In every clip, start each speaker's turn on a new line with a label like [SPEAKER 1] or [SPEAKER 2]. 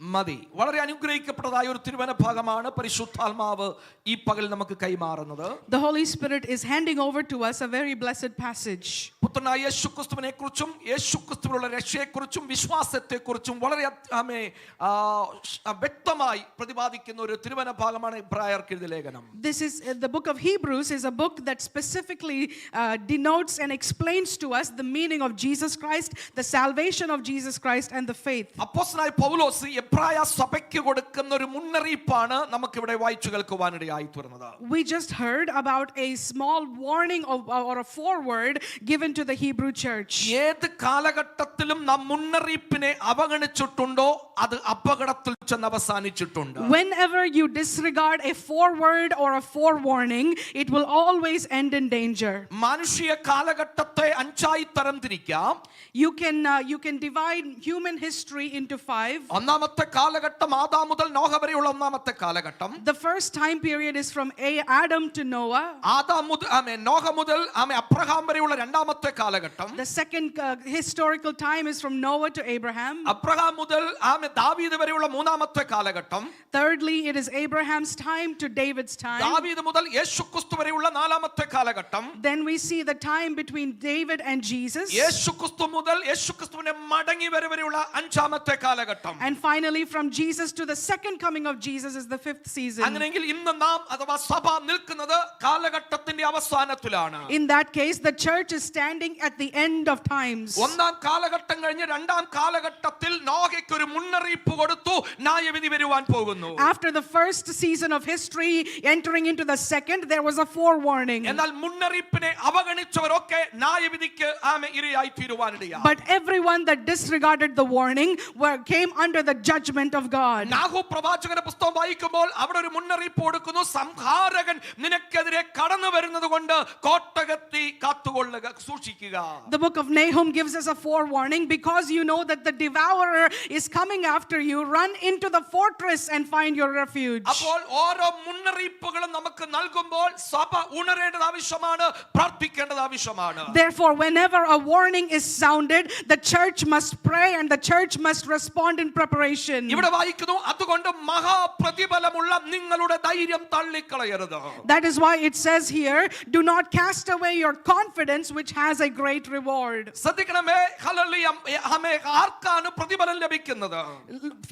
[SPEAKER 1] മതി വളരെ അനുഗ്രഹിക്കപ്പെട്ടതായ ഒരു തിരുവന ഭാഗമാണ് പരിശുദ്ധാത്മാവ് ഈ പകൽ നമുക്ക് കൈമാറുന്നത്
[SPEAKER 2] The Holy Spirit is handing over to us a very blessed passage.
[SPEAKER 1] പുത്രനായ യേശുക്രിസ്തുവിനെ കുറിച്ചും യേശുക്രിസ്തുവിനുള്ള രക്ഷയെക്കുറിച്ചും വിശ്വാസത്തെക്കുറിച്ചും വളരെ ആമേ, വ്യക്തമായി പ്രതിപാദിക്കുന്ന ഒരു തിരുവന ഭാഗമാണ് ഇബ്രായർക്ക് എഴുതിയ ലേഖനം
[SPEAKER 2] This is uh, the book of Hebrews is a book that specifically uh, denotes and explains to us the meaning of Jesus Christ, the salvation of Jesus Christ, and the faith.
[SPEAKER 1] അപ്പോസ്തലനായ പൗലോസ് എബ്രായ സഭയ്ക്ക് കൊടുക്കുന്ന ഒരു മുന്നറിയിപ്പാണ് നമുക്കിവിടെ വായിച്ചു കേൾക്കുവാനിടയായി തീർന്നത്
[SPEAKER 2] We just heard about a small warning of, or a foreword given to the Hebrew church.
[SPEAKER 1] ഏത് കാലഘട്ടത്തിലും നാം മുന്നറിയിപ്പിനെ അവഗണിച്ചിട്ടുണ്ടോ അത് അപകടത്തിൽ ചെന്ന് അവസാനിച്ചിട്ടുണ്ട്
[SPEAKER 2] Whenever you disregard a foreword or a forewarning, it will always end in danger.
[SPEAKER 1] മാനുഷിക കാലഘട്ടത്തെ അഞ്ചായി തരംതിരിക്കാം
[SPEAKER 2] You can uh, you can divide human history into five.
[SPEAKER 1] ഒന്നാമത്തെ കാലഘട്ടം ആദാം മുതൽ നോഹ വരെയുള്ള ഒന്നാമത്തെ കാലഘട്ടം
[SPEAKER 2] The first time period is from A- Adam to Noah.
[SPEAKER 1] Adam മുതൽ ആമേ നോഹ മുതൽ ആമേ അബ്രഹാം വരെയുള്ള രണ്ടാമത്തെ കാലഘട്ടം
[SPEAKER 2] The second uh, historical time is from Noah to Abraham.
[SPEAKER 1] Abraham മുതൽ ആമേ ദാവീദ് വരെയുള്ള മൂന്നാമത്തെ കാലഘട്ടം
[SPEAKER 2] Thirdly, it is Abraham's time to David's time.
[SPEAKER 1] ദാവീദ് മുതൽ യേശുക്രിസ്തു വരെയുള്ള നാലാമത്തെ കാലഘട്ടം
[SPEAKER 2] Then we see the time between David and Jesus.
[SPEAKER 1] യേശുക്രിസ്തു മുതൽ യേശുക്രിസ്തുവിനെ മടങ്ങി വരെ വരെയുള്ള അഞ്ചാമത്തെ കാലഘട്ടം
[SPEAKER 2] And finally, from Jesus to the second coming of Jesus is the fifth season.
[SPEAKER 1] അങ്ങനെയെങ്കിൽ ഇന്ന് നാം അഥവാ സഭ നിൽക്കുന്നത് കാലഘട്ടത്തിന്റെ അവസാനത്തിലാണ്
[SPEAKER 2] In that case, the church is standing at the end of times.
[SPEAKER 1] ഒന്നാം കാലഘട്ടം കഴിഞ്ഞ് രണ്ടാം കാലഘട്ടത്തിൽ നോഹയ്ക്ക് ഒരു മുന്നറിയിപ്പ് കൊടുത്തു ന്യായവിധി വരുവാൻ പോകുന്നു
[SPEAKER 2] After the first season of history, entering into the second, there was a forewarning.
[SPEAKER 1] എന്നാൽ മുന്നറിയിപ്പിനെ അവഗണിച്ചവരൊക്കെ ന്യായവിധിക്ക് ആമെ ഇരയായി തീരുവാനിടയാ
[SPEAKER 2] But everyone that disregarded the warning were, came under the judgment of God.
[SPEAKER 1] നാഹു പ്രവാചകന്റെ പുസ്തകം വായിക്കുമ്പോൾ അവിടെ ഒരു മുന്നറിയിപ്പ് കൊടുക്കുന്നു സംഹാരകൻ നിനക്കെതിരെ കടന്നു വരുന്നത് കൊണ്ട് കോട്ടകത്തി കാത്തുകൊള്ളുക സൂക്ഷിക്കുക
[SPEAKER 2] The book of Nahum gives us a forewarning because you know that the devourer is coming after you. Run into the fortress and find your refuge.
[SPEAKER 1] അപ്പോൾ ഓരോ മുന്നറിയിപ്പുകളും നമുക്ക് നൽകുമ്പോൾ സഭ ഉണരേണ്ടത് ആവശ്യമാണ് പ്രാർത്ഥിക്കേണ്ടത് ആവശ്യമാണ്
[SPEAKER 2] Therefore, whenever a warning is sounded, the church must pray and the church must respond in preparation.
[SPEAKER 1] ഇവിടെ വായിക്കുന്നു അതുകൊണ്ട് മഹാപ്രതിഫലമുള്ള നിങ്ങളുടെ ധൈര്യം തള്ളിക്കളയരുത്
[SPEAKER 2] That is why it says here, do not cast away your confidence, which has a great reward.
[SPEAKER 1] ശ്രദ്ധിക്കണമേ hallelujah. ആമേ. ആർക്കാണ് പ്രതിഫലം ലഭിക്കുന്നത്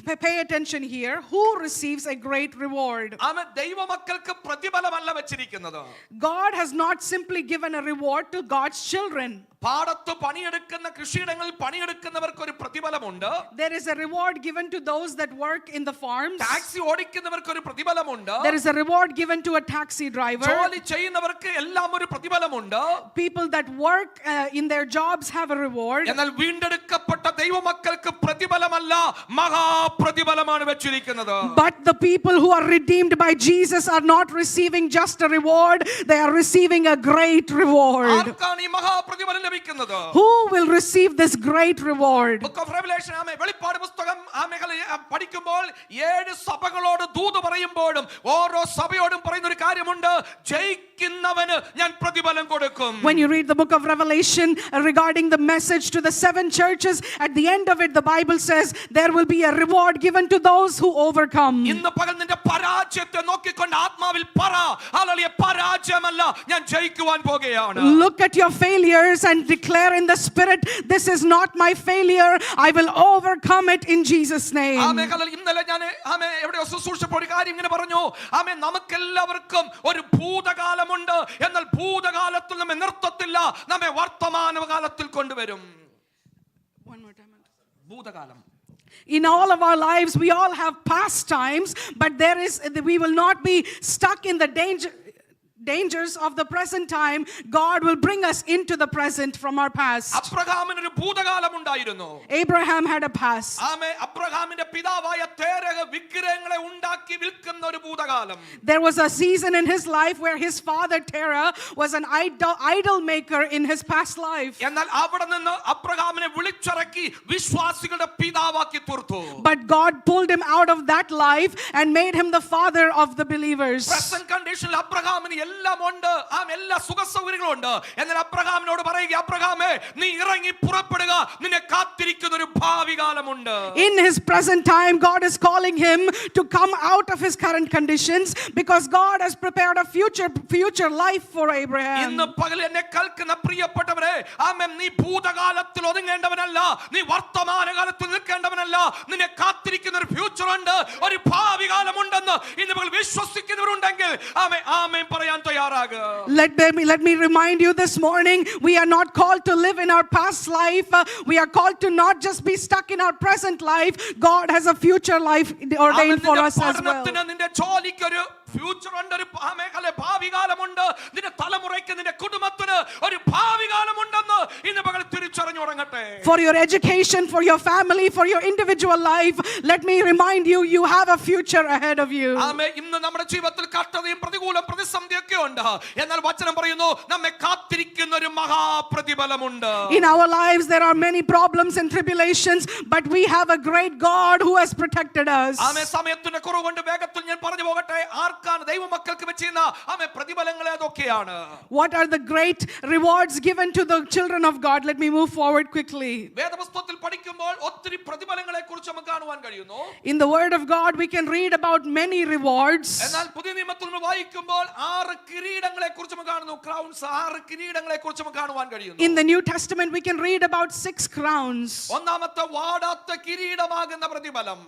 [SPEAKER 2] P- Pay attention here. Who receives a great reward?
[SPEAKER 1] ആമേ ദൈവമക്കൾക്ക് പ്രതിഫലമല്ല വെച്ചിരിക്കുന്നത്
[SPEAKER 2] God has not simply given a reward to God's children.
[SPEAKER 1] പാടത്ത് പണിയെടുക്കുന്ന കൃഷിയിടങ്ങളിൽ പണിയെടുക്കുന്നവർക്ക് ഒരു പ്രതിഫലമുണ്ട്
[SPEAKER 2] There is a reward given to those that work in the farms.
[SPEAKER 1] Taxi ഓടിക്കുന്നവർക്ക് ഒരു പ്രതിഫലമുണ്ട്
[SPEAKER 2] There is a reward given to a taxi driver.
[SPEAKER 1] ജോലി ചെയ്യുന്നവർക്ക് എല്ലാം ഒരു പ്രതിഫലമുണ്ട്
[SPEAKER 2] People that work uh, in their jobs have a reward.
[SPEAKER 1] എന്നാൽ വീണ്ടെടുക്കപ്പെട്ട ദൈവമക്കൾക്ക് പ്രതിഫലമല്ല മഹാപ്രതിഫലമാണ് വെച്ചിരിക്കുന്നത്
[SPEAKER 2] But the people who are redeemed by Jesus are not receiving just a reward, they are receiving a great reward.
[SPEAKER 1] ആർക്കാണ് ഈ മഹാപ്രതിഫലം ലഭിക്കുന്നത്
[SPEAKER 2] Who will receive this great reward?
[SPEAKER 1] Book of revelation ആമേ വെളിപ്പാട് പുസ്തകം ആമേ പഠിക്കുമ്പോൾ ഏഴ് സഭകളോട് ദൂത് പറയുമ്പോഴും ഓരോ സഭയോടും പറയുന്ന ഒരു കാര്യമുണ്ട് ജയിക്കുന്നവന് ഞാൻ പ്രതിഫലം കൊടുക്കും
[SPEAKER 2] When you read the book of Revelation uh, regarding the message to the seven churches, at the end of it, the Bible says there will be a reward given to those who overcome.
[SPEAKER 1] ഇന്ന് പകൽ നിന്റെ പരാജയത്തെ നോക്കിക്കൊണ്ട് ആത്മാവിൽ പറ hallelujah പരാജയമല്ല ഞാൻ ജയിക്കുവാൻ പോകുകയാണ്
[SPEAKER 2] Look at your failures and declare in the spirit, This is not my failure. I will overcome it in Jesus'
[SPEAKER 1] ആമേ
[SPEAKER 2] name.
[SPEAKER 1] ഇന്നലെ ഞാൻ ആമേ എവിടെയോ ശുശ്രൂഷപ്പോൾ ഒരു കാര്യം ഇങ്ങനെ പറഞ്ഞു. ആമേ നമുക്കെല്ലാവർക്കും ഒരു ഭൂതകാലമുണ്ട്. എന്നാൽ ഭൂതകാലത്തിൽ നമ്മെ നിർത്തത്തില്ല. നമ്മെ വർത്തമാനകാലത്തിൽ കൊണ്ടുവരും. ഭൂതകാലം.
[SPEAKER 2] In all of our lives, we all have past times, but there is we will not be stuck in the danger. dangers of the present time. God will bring us into the present from our past.
[SPEAKER 1] അബ്രഹാമിന് ഒരു ഭൂതകാലം ഉണ്ടായിരുന്നു
[SPEAKER 2] Abraham had a past.
[SPEAKER 1] ആമേ അബ്രഹാമിന്റെ പിതാവായ തേരഹ് വിഗ്രഹങ്ങളെ ഉണ്ടാക്കി വിൽക്കുന്ന ഒരു ഭൂതകാലം
[SPEAKER 2] There was a season in his life where his father Terah was an idol, idol maker in his past life.
[SPEAKER 1] എന്നാൽ അവിടെ നിന്ന് അബ്രഹാമിനെ വിളിച്ചിറക്കി വിശ്വാസികളുടെ പിതാവാക്കി തീർത്തു
[SPEAKER 2] But God pulled him out of that life and made him the father of the believers.
[SPEAKER 1] Present കണ്ടീഷനിൽ അബ്രഹാമിന് എല്ലാം ഉണ്ട് ആ എല്ലാ സുഖ സൗകര്യങ്ങളും ഉണ്ട് എന്നാൽ അബ്രഹാമിനോട് പറയുക അബ്രഹാമേ നീ ഇറങ്ങി പുറപ്പെടുക. നിന്നെ കാത്തിരിക്കുന്ന ഒരു ഭാവി കാലമുണ്ട്
[SPEAKER 2] In his present time, God is calling him to come out of his current conditions because God has prepared a future future life for Abraham.
[SPEAKER 1] ഇന്ന് പകൽ എന്നെ കൽക്കുന്ന പ്രിയപ്പെട്ടവരെ ആമേൻ നീ ഭൂതകാലത്തിൽ ഒതുങ്ങേണ്ടവനല്ല. നീ വർത്തമാനകാലത്തിൽ നിൽക്കേണ്ടവനല്ല. നിന്നെ കാത്തിരിക്കുന്ന ഒരു ഫ്യൂച്ചർ ഉണ്ട്. ഒരു ഭാവി കാലമുണ്ടെന്ന് ഇന്ന് പകൽ വിശ്വസിക്കുന്നവരുണ്ടെങ്കിൽ ആമേ ആമേൻ പറയാൻ
[SPEAKER 2] Let me, let me remind you this morning, we are not called to live in our past life. We are called to not just be stuck in our present life. God has a future life ordained for us as well.
[SPEAKER 1] പഠനത്തിന് നിന്റെ ജോലിക്ക് ഒരു future ഉണ്ട് ഒരു മേഖല ഭാവി കാലമുണ്ട് നിന്റെ തലമുറയ്ക്ക് നിന്റെ കുടുംബത്തിന് ഒരു ഭാവി കാലമുണ്ടെന്ന് ഇന്ന് പകൽ തിരിച്ചറിഞ്ഞു തുടങ്ങട്ടെ
[SPEAKER 2] For your education, for your family, for your individual life, let me remind you, you have a future ahead of you.
[SPEAKER 1] ആമേ ഇന്ന് നമ്മുടെ ജീവിതത്തിൽ കഷ്ടതയും പ്രതികൂലം പ്രതിസന്ധിയൊക്കെ ഉണ്ട് എന്നാൽ വചനം പറയുന്നു നമ്മെ കാത്തിരിക്കുന്ന ഒരു മഹാപ്രതിഫലമുണ്ട്
[SPEAKER 2] In our lives, there are many problems and tribulations, but we have a great God who has protected us.
[SPEAKER 1] ആമേ സമയത്തിന്റെ കുറവുകൊണ്ട് വേഗത്തിൽ ഞാൻ പറഞ്ഞു പോകട്ടെ ആർക്കാണ് ദൈവമക്കൾക്ക് വെച്ചിരുന്ന ആമേ പ്രതിഫലങ്ങൾ ഏതൊക്കെയാണ്
[SPEAKER 2] What are the great rewards given to the children of God? Let me move forward quickly.
[SPEAKER 1] വേദപുസ്തകത്തിൽ പഠിക്കുമ്പോൾ ഒത്തിരി പ്രതിഫലങ്ങളെ കുറിച്ച് നമുക്ക് കാണുവാൻ കഴിയുന്നു
[SPEAKER 2] In the Word of God, we can read about many rewards.
[SPEAKER 1] എന്നാൽ പുതിയ നിയമത്തിൽ നമ്മൾ വായിക്കുമ്പോൾ ആറ് കിരീടങ്ങളെ കുറിച്ച് നമുക്ക് കാണുന്നു ക്രൗൺസ് ആറ് കിരീടങ്ങളെ കുറിച്ച് നമുക്ക് കാണുവാൻ കഴിയുന്നു
[SPEAKER 2] In the New Testament, we can read about six crowns.
[SPEAKER 1] ഒന്നാമത്തെ വാടാത്ത കിരീടമാകുന്ന പ്രതിഫലം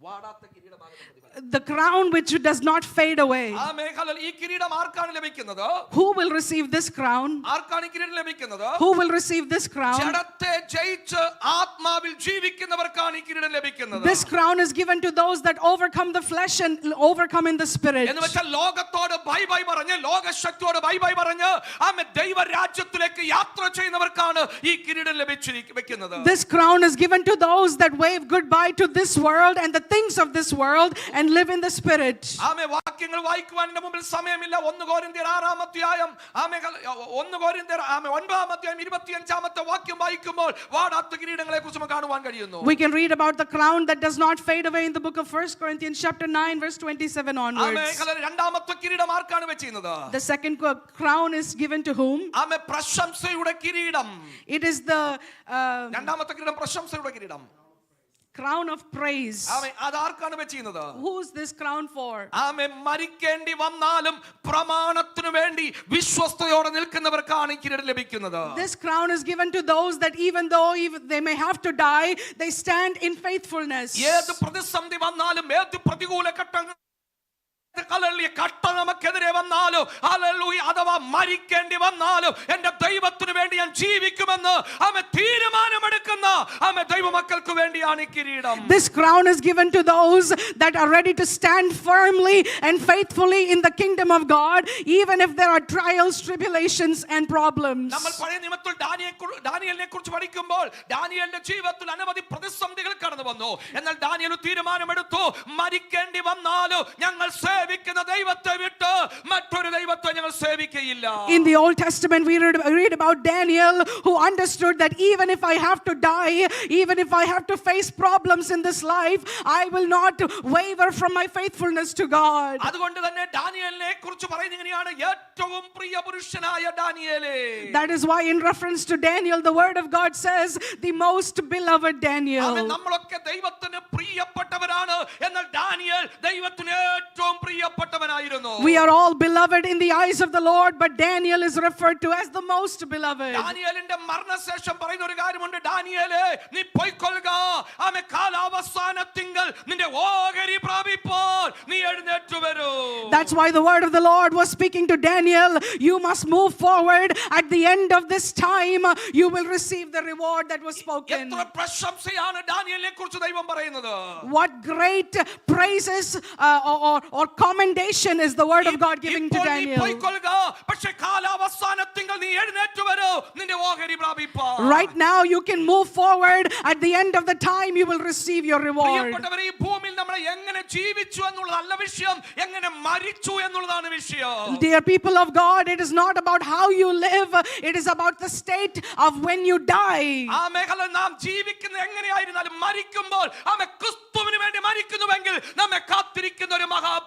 [SPEAKER 1] വാടാത്ത കിരീടമാകുന്ന പ്രതിഫലം
[SPEAKER 2] The crown which does not fade away.
[SPEAKER 1] ആ മേഖല ഈ കിരീടം ആർക്കാണ് ലഭിക്കുന്നത്
[SPEAKER 2] Who will receive this crown?
[SPEAKER 1] ആർക്കാണ് ഈ കിരീടം ലഭിക്കുന്നത്
[SPEAKER 2] Who will receive this crown?
[SPEAKER 1] ജഡത്തെ ജയിച്ച് ആത്മാവിൽ ജീവിക്കുന്നവർക്കാണ് ഈ കിരീടം ലഭിക്കുന്നത്
[SPEAKER 2] This crown is given to those that overcome the flesh and overcome in the spirit.
[SPEAKER 1] എന്ന് വെച്ചാൽ ലോകത്തോട് ബൈ ബൈ പറഞ്ഞ് ലോകശക്തിയോട് ബൈ ബൈ പറഞ്ഞ് ആമെ ദൈവരാജ്യത്തിലേക്ക് യാത്ര ചെയ്യുന്നവർക്കാണ് ഈ കിരീടം ലഭിച്ചിരിക്കുന്നത് വെക്കുന്നത്
[SPEAKER 2] This crown is given to those that wave goodbye to this world and the things of this world and live in the spirit.
[SPEAKER 1] ആമെ വാക്യങ്ങൾ വായിക്കുവാൻ എന്റെ മുമ്പിൽ സമയമില്ല ഒന്ന് കോരിന്ത്യർ ആറാം അധ്യായം ആമെ കല- ഒന്ന് കോരിന്ത്യർ ആമെ ഒൻപതാം അധ്യായം ഇരുപത്തിയഞ്ചാമത്തെ വാക്യം വായിക്കുമ്പോൾ വാടാത്ത കിരീടങ്ങളെ കുറിച്ച് നമുക്ക് കാണുവാൻ കഴിയുന്നു
[SPEAKER 2] We can read about the crown that does not fade away in the book of 1 Corinthians chapter 9 verse 27
[SPEAKER 1] ആമെ
[SPEAKER 2] onwards.
[SPEAKER 1] കല- രണ്ടാമത്തെ കിരീടം ആർക്കാണ് വെച്ചിരുന്നത്
[SPEAKER 2] The second co- crown is given to whom?
[SPEAKER 1] ആമെ പ്രശംസയുടെ കിരീടം
[SPEAKER 2] It is the uh,
[SPEAKER 1] രണ്ടാമത്തെ കിരീടം പ്രശംസയുടെ കിരീടം
[SPEAKER 2] crown of praise.
[SPEAKER 1] ആമെ അതാർക്കാണ് വെച്ചിരുന്നത്
[SPEAKER 2] Who's this crown for?
[SPEAKER 1] ആമെ മരിക്കേണ്ടി വന്നാലും പ്രമാണത്തിനു വേണ്ടി വിശ്വസ്തയോടെ നിൽക്കുന്നവർക്കാണ് ഈ കിരീടം ലഭിക്കുന്നത്
[SPEAKER 2] This crown is given to those that even though even they may have to die, they stand in faithfulness.
[SPEAKER 1] ഏത് പ്രതിസന്ധി വന്നാലും ഏത് പ്രതികൂല ഘട്ടങ്ങൾ ഹല്ലേലൂയ, കട്ട നമുക്കെതിരെ വന്നാലും ഹല്ലേലൂയ, അഥവാ മരിക്കേണ്ടി വന്നാലും എന്റെ ദൈവത്തിന് വേണ്ടി ഞാൻ ജീവിക്കുമെന്ന് ആമെ തീരുമാനമെടുക്കുന്ന ആമെ ദൈവമക്കൾക്ക് വേണ്ടിയാണ് ഈ കിരീടം
[SPEAKER 2] This crown is given to those that are ready to stand firmly and faithfully in the kingdom of God, even if there are trials, tribulations, and problems.
[SPEAKER 1] നമ്മൾ പഴയ നിയമത്തിൽ ഡാനിയെ ഡാനിയലിനെ കുറിച്ച് പഠിക്കുമ്പോൾ ഡാനിയലിന്റെ ജീവിതത്തിൽ അനവധി പ്രതിസന്ധികൾ കടന്നു വന്നു എന്നാൽ ഡാനിയൽ ഒരു തീരുമാനമെടുത്തു മരിക്കേണ്ടി വന്നാലും ഞങ്ങൾ സേവിക്കുന്ന ദൈവത്തെ വിട്ട് മറ്റൊരു ദൈവത്തെ ഞങ്ങൾ സേവിക്കയില്ല
[SPEAKER 2] In the Old Testament, we read, read about Daniel who understood that even if I have to die, even if I have to face problems in this life, I will not waver from my faithfulness to God.
[SPEAKER 1] അതുകൊണ്ട് തന്നെ ഡാനിയലിനെ കുറിച്ച് പറയുന്നത് ഇങ്ങനെയാണ് ഏറ്റവും പ്രിയ പുരുഷനായ ഡാനിയലേ
[SPEAKER 2] That is why, in reference to Daniel, the word of God says, the most beloved
[SPEAKER 1] അവൻ
[SPEAKER 2] Daniel.
[SPEAKER 1] നമ്മളൊക്കെ ദൈവത്തിന് പ്രിയപ്പെട്ടവരാണ് എന്നാൽ ഡാനിയൽ ദൈവത്തിന് ഏറ്റവും പ്രിയപ്പെട്ടവനായിരുന്നു
[SPEAKER 2] We are all beloved in the eyes of the Lord, but Daniel is referred to as the most beloved.
[SPEAKER 1] ഡാനിയലിന്റെ മരണശേഷം പറയുന്ന ഒരു കാര്യമുണ്ട് ഡാനിയലേ നീ പൊയ്ക്കൊള്ളുക ആമെ കാലാവസാനത്തിങ്കൽ നിന്റെ ഓഹരി പ്രാപിപ്പോൾ നീ എഴുന്നേറ്റ് വരൂ
[SPEAKER 2] That's why the word of the Lord was speaking to Daniel. You must move forward. At the end of this time, you will receive the reward that was spoken.
[SPEAKER 1] എത്ര പ്രശംസയാണ് ഡാനിയലിനെ കുറിച്ച് ദൈവം പറയുന്നത്
[SPEAKER 2] What great praises uh, or, or, or commendation is the word of God giving to
[SPEAKER 1] ഇപ്പോൾ നീ
[SPEAKER 2] Daniel.
[SPEAKER 1] പൊയ്ക്കൊള്ളുക പക്ഷെ കാലാവസാനത്തിങ്കൽ നീ എഴുന്നേറ്റ് വരും പോരൂ നിന്റെ ഓഹരി പ്രാപിപ്പാൻ
[SPEAKER 2] Right now, you can move forward. At the end of the time, you will receive your reward.
[SPEAKER 1] പ്രിയപ്പെട്ടവരെ ഈ ഭൂമിയിൽ നമ്മൾ എങ്ങനെ ജീവിച്ചു എന്നുള്ളതല്ല വിഷയം എങ്ങനെ മരിച്ചു എന്നുള്ളതാണ് വിഷയം
[SPEAKER 2] Dear people of God, it is not about how you live, it is about the state of when you die.
[SPEAKER 1] ആ മേഖല നാം ജീവിക്കുന്ന എങ്ങനെയായിരുന്നാലും മരിക്കുമ്പോൾ ആമെ ക്രിസ്തുവിന് വേണ്ടി മരിക്കുന്നുവെങ്കിൽ നമ്മെ കാത്തിരിക്കുന്ന ഒരു മഹാപ്രതിഫലമുണ്ട്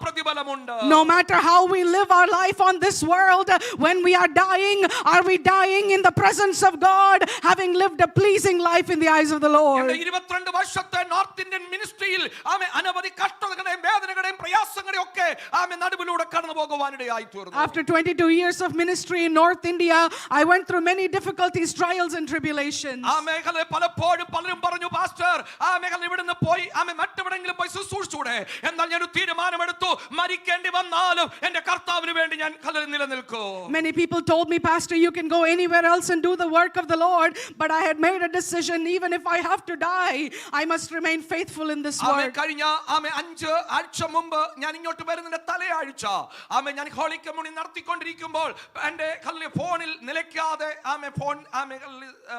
[SPEAKER 2] No matter how we live our life on this world, when we are dying, are we dying in the presence of God, having lived a pleasing life in the eyes of the Lord?
[SPEAKER 1] എന്റെ ഇരുപത്തിരണ്ട് വർഷത്തെ north Indian മിനിസ്ട്രിയിൽ ആമെ അനവധി കഷ്ടതകളുടെയും വേദനകളുടെയും പ്രയാസങ്ങളുടെയും ഒക്കെ ആമെ നടുവിലൂടെ കടന്നു പോകുവാനിടയായി തീർന്നു
[SPEAKER 2] After 22 years of ministry in North India, I went through many difficulties, trials, and tribulations.
[SPEAKER 1] ആ മേഖല പലപ്പോഴും പലരും പറഞ്ഞു പാസ്റ്റർ ആ മേഖല ഇവിടുന്ന് പോയി ആമെ മറ്റെവിടെങ്കിലും പോയി ശുശ്രൂഷിച്ചൂടെ എന്നാൽ ഞാൻ ഒരു തീരുമാനമെടുത്തു മരിക്കേണ്ടി വന്നാലും എന്റെ കർത്താവിന് വേണ്ടി ഞാൻ കലയിൽ നിലനിൽക്കൂ
[SPEAKER 2] Many people told me, Pastor, you can go anywhere else and do the work of the Lord. But I had made a decision, even if I have to die, I must remain faithful in this
[SPEAKER 1] ആമെ
[SPEAKER 2] work.
[SPEAKER 1] കഴിഞ്ഞ ആമെ അഞ്ച് ആഴ്ച മുമ്പ് ഞാൻ ഇങ്ങോട്ട് വരുന്നതിന്റെ തലയാഴ്ച ആമെ ഞാൻ ഹോളി കമ്മ്യൂണി നടത്തിക്കൊണ്ടിരിക്കുമ്പോൾ എന്റെ കല്ല് ഫോണിൽ നിലയ്ക്കാതെ ആമെ ഫോൺ ആമെ കല്ല്, ആ,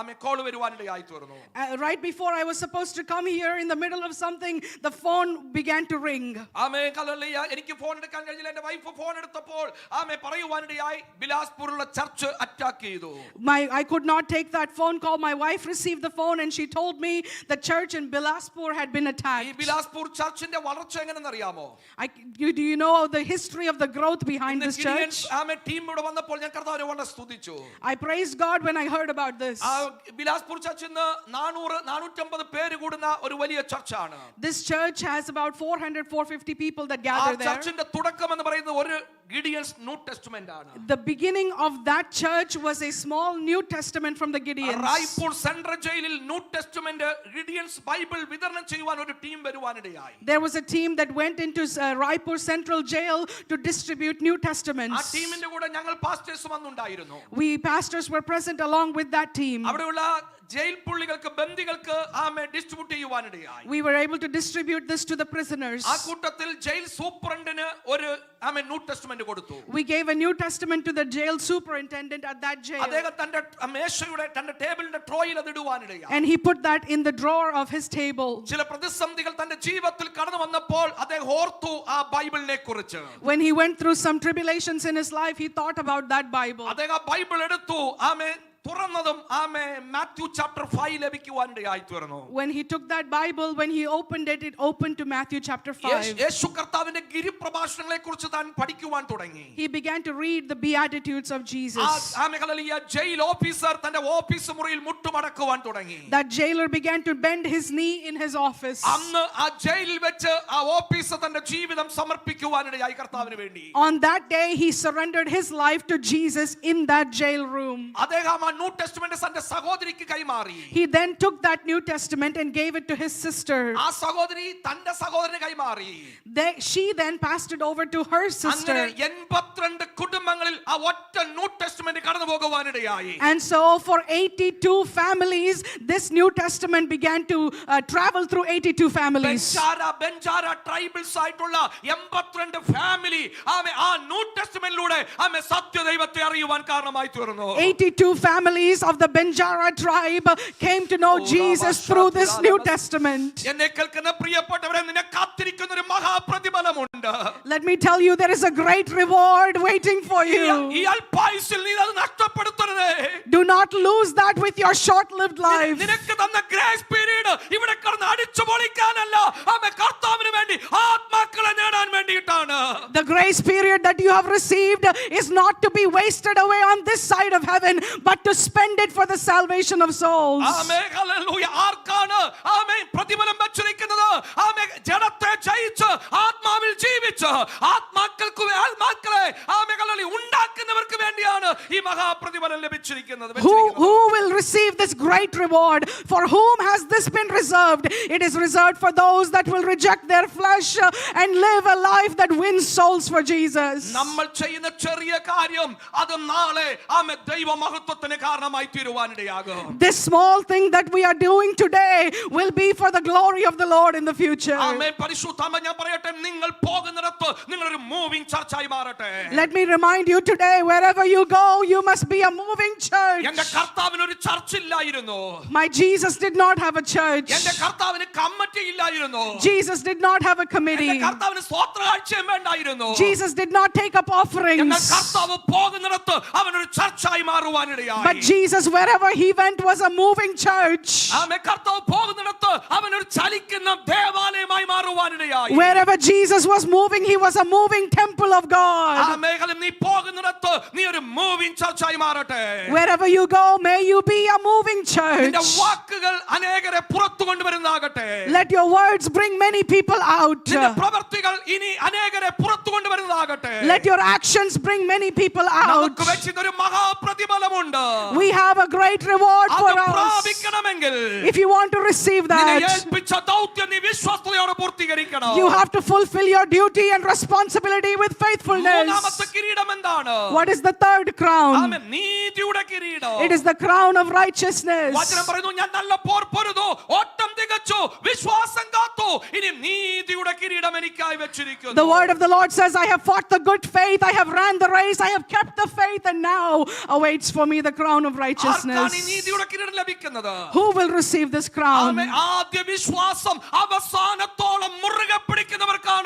[SPEAKER 1] ആമെ കോൾ വരുവാനിടയായി തീർന്നു
[SPEAKER 2] Uh, right before I was supposed to come here, in the middle of something, the phone began to ring.
[SPEAKER 1] ആമേ കലലിയ എനിക്ക് ഫോൺ എടുക്കാൻ കഴിഞ്ഞില്ല എന്റെ വൈഫ് ഫോൺ എടുത്തപ്പോൾ ആമെ പറയുവാനിടയായി ബിലാസ്പൂരിലുള്ള ചർച്ച് അറ്റാക്ക് ചെയ്തു
[SPEAKER 2] My, I could not take that phone call. My wife received the phone and she told me the church in Bilaspur had been
[SPEAKER 1] ഈ
[SPEAKER 2] attacked.
[SPEAKER 1] Bilaspur ചർച്ചിന്റെ വളർച്ച എങ്ങനെയെന്ന് അറിയാമോ
[SPEAKER 2] I, you, do you know the history of the growth behind this church?
[SPEAKER 1] ആമെ team ഇവിടെ വന്നപ്പോൾ ഞാൻ കർത്താവിനെ വളരെ സ്തുതിച്ചു
[SPEAKER 2] I praised God when I heard about this.
[SPEAKER 1] ആ ബിലാസ്പൂർ ചർച്ച് ഇന്ന് നാനൂറ് നാനൂറ്റമ്പത് പേര് കൂടുന്ന ഒരു വലിയ ചർച്ചാണ്
[SPEAKER 2] This church has about 400, 450 people that
[SPEAKER 1] ആ
[SPEAKER 2] gather there.
[SPEAKER 1] ചർച്ചിന്റെ തുടക്കം എന്ന് പറയുന്നത് ഒരു ഗിഡിയൻസ് ന്യൂ ടെസ്റ്റ്മെന്റ് ആണ്
[SPEAKER 2] The beginning of that church was a small New Testament from the Gideons.
[SPEAKER 1] Raipur central ജയിലിൽ ന്യൂ ടെസ്റ്റ്മെന്റ് ഗിഡിയൻസ് ബൈബിൾ വിതരണം ചെയ്യുവാൻ ഒരു team വരുവാനിടയായി
[SPEAKER 2] There was a team that went into uh, Raipur Central Jail to distribute New
[SPEAKER 1] ആ
[SPEAKER 2] Testaments.
[SPEAKER 1] ടീമിന്റെ കൂടെ ഞങ്ങൾ pastors വന്നുണ്ടായിരുന്നു
[SPEAKER 2] We pastors were present along with that team.
[SPEAKER 1] അവിടെയുള്ള jail പുള്ളികൾക്ക് ബന്ദികൾക്ക് ആമെ distribute ചെയ്യുവാനിടയായി
[SPEAKER 2] We were able to distribute this to the prisoners.
[SPEAKER 1] ആ കൂട്ടത്തിൽ jail സൂപ്രണ്ടിന് ഒരു ആമെ ന്യൂ ടെസ്റ്റ്മെന്റ് കൊടുത്തു
[SPEAKER 2] We gave a New Testament to the jail superintendent at that jail.
[SPEAKER 1] അദ്ദേഹം തന്റെ മേശയുടെ തന്റെ ടേബിളിന്റെ ട്രോയിൽ അത് ഇടുവാനിടയായി
[SPEAKER 2] And he put that in the drawer of his table.
[SPEAKER 1] ചില പ്രതിസന്ധികൾ തന്റെ ജീവിതത്തിൽ കടന്നു വന്നപ്പോൾ അദ്ദേഹം ഓർത്തു ആ ബൈബിളിനെ കുറിച്ച്
[SPEAKER 2] When he went through some tribulations in his life, he thought about that Bible.
[SPEAKER 1] അദ്ദേഹം ആ ബൈബിൾ എടുത്തു ആമെ തുറന്നതും ആമെ മാത്യു ചാപ്റ്റർ ഫൈവ് ലഭിക്കുവാനിടയായി തീർന്നു
[SPEAKER 2] When he took that Bible, when he opened it, it opened to Matthew chapter 5.
[SPEAKER 1] യേശു കർത്താവിന്റെ ഗിരിപ്രഭാഷണങ്ങളെ കുറിച്ച് താൻ പഠിക്കുവാൻ തുടങ്ങി
[SPEAKER 2] He began to read the Beatitudes of
[SPEAKER 1] ആ
[SPEAKER 2] Jesus.
[SPEAKER 1] ആ മേഖലയിൽ ഈ ജയിൽ ഓഫീസർ തന്റെ ഓഫീസ് മുറിയിൽ മുട്ടുമടക്കുവാൻ തുടങ്ങി
[SPEAKER 2] That jailer began to bend his knee in his office.
[SPEAKER 1] അന്ന് ആ ജയിലിൽ വെച്ച് ആ ഓഫീസർ തന്റെ ജീവിതം സമർപ്പിക്കുവാനിടയായി കർത്താവിന് വേണ്ടി
[SPEAKER 2] On that day, he surrendered his life to Jesus in that jail room.
[SPEAKER 1] അദ്ദേഹം ആ ന്യൂ ടെസ്റ്റ്മെന്റ് തന്റെ സഹോദരിക്ക് കൈമാറി
[SPEAKER 2] He then took that New Testament and gave it to his sister.
[SPEAKER 1] ആ സഹോദരി തന്റെ സഹോദരന് കൈമാറി
[SPEAKER 2] They, she then passed it over to her
[SPEAKER 1] അങ്ങനെ
[SPEAKER 2] sister.
[SPEAKER 1] എൺപത്തിരണ്ട് കുടുംബങ്ങളിൽ ആ ഒറ്റ ന്യൂ ടെസ്റ്റ്മെന്റ് കടന്നു പോകുവാനിടയായി
[SPEAKER 2] And so, for 82 families, this New Testament began to uh, travel through 82 families.
[SPEAKER 1] Banjara ബെഞ്ചാര ട്രൈബിൾസ് ആയിട്ടുള്ള എൺപത്തിരണ്ട് ഫാമിലി ആമെ ആ ന്യൂ ടെസ്റ്റ്മെന്റിലൂടെ ആമെ സത്യദൈവത്തെ അറിയുവാൻ കാരണമായി തീർന്നു
[SPEAKER 2] 82 families families of the Benjara tribe came to know Jesus through this New Testament. Let me tell you, there is a great reward waiting for you. Do not lose that with your short lived life. grace period that you have received is not to be wasted away on this side of heaven, but to spend it for the salvation of souls.
[SPEAKER 1] ആമേ hallelujah ആർക്കാണ് ആമേ പ്രതിഫലം വെച്ചിരിക്കുന്നത് ആമേ ജഡത്തെ ജയിച്ച് ആത്മാവിൽ ജീവിച്ച് ആത്മാക്കൾക്ക് വേ- ആത്മാക്കളെ ആമേ ഹല്ലേലൂയ ഉണ്ടാക്കുന്നവർക്ക് വേണ്ടിയാണ് ഈ മഹാപ്രതിഫലം ലഭിച്ചിരിക്കുന്നത്
[SPEAKER 2] Who,
[SPEAKER 1] വെച്ചിരിക്കുന്നത്.
[SPEAKER 2] who will receive this great reward? For whom has this been reserved? It is reserved for those that will reject their flesh uh, and live a life that wins souls for Jesus.
[SPEAKER 1] നമ്മൾ ചെയ്യുന്ന ചെറിയ കാര്യം അത് നാളെ ആമേ ദൈവ മഹത്വത്തിന് കാരണമായി തീരുവാനിടയാകും
[SPEAKER 2] This small thing that we are doing today will be for the glory of the Lord in the future.
[SPEAKER 1] ആമേ പരിശുദ്ധാമ ഞാൻ പറയട്ടെ നിങ്ങൾ പോകുന്നിടത്ത് നിങ്ങളൊരു മൂവിംഗ് ചർച്ചായി മാറട്ടെ
[SPEAKER 2] Let me remind you today, wherever you go, you must be a moving
[SPEAKER 1] എന്റെ
[SPEAKER 2] church.
[SPEAKER 1] കർത്താവിന് ഒരു ചർച്ച് ഇല്ലായിരുന്നു
[SPEAKER 2] My Jesus did not have a church.
[SPEAKER 1] എന്റെ കർത്താവിന് കമ്മിറ്റി ഇല്ലായിരുന്നു
[SPEAKER 2] Jesus did not have a
[SPEAKER 1] എന്റെ
[SPEAKER 2] committee.
[SPEAKER 1] കർത്താവിന് സ്വോത്ര കാഴ്ചയും വേണ്ടായിരുന്നു
[SPEAKER 2] Jesus did not take up
[SPEAKER 1] എന്നാൽ
[SPEAKER 2] offerings.
[SPEAKER 1] കർത്താവ് പോകുന്നിടത്ത് അവനൊരു ചർച്ചായി
[SPEAKER 2] But
[SPEAKER 1] മാറുവാനിടയായി
[SPEAKER 2] Jesus, wherever he went, was a moving church.
[SPEAKER 1] ആമേ കർത്താവ് പോകുന്നിടത്ത് അവനൊരു ചലിക്കുന്ന ദേവാലയമായി മാറുവാനിടയായി
[SPEAKER 2] Wherever Jesus Jesus was moving, he was a moving temple of God. Wherever you go, may you be a moving church. Let your words bring many people out. Let your actions bring many people out. We have a great reward for us. If you want to receive that, you have to fulfill your duty and responsibility with faithfulness.
[SPEAKER 1] മൂന്നാമത്തെ കിരീടം എന്താണ്
[SPEAKER 2] What is the third crown?
[SPEAKER 1] ആമേൻ. നീതിയുടെ കിരീടം
[SPEAKER 2] It is the crown of righteousness.
[SPEAKER 1] വചനം പറയുന്നു ഞാൻ നല്ല പോർ പൊരുതു ഓട്ടം തികച്ചു വിശ്വാസം കാത്തു ഇനി നീതിയുടെ കിരീടം എനിക്കായി വെച്ചിരിക്കുന്നു
[SPEAKER 2] The word of the Lord says, I have fought the good faith, I have ran the race, I have kept the faith, and now awaits for me the crown of
[SPEAKER 1] ആർക്കാണ് ഈ
[SPEAKER 2] righteousness.
[SPEAKER 1] നീതിയുടെ കിരീടം ലഭിക്കുന്നത്
[SPEAKER 2] Who will receive this crown?
[SPEAKER 1] ആമേൻ. ആദ്യ വിശ്വാസം അവസാനത്തോളം മുറുകെ പിടിക്കുന്നവർക്കാണ്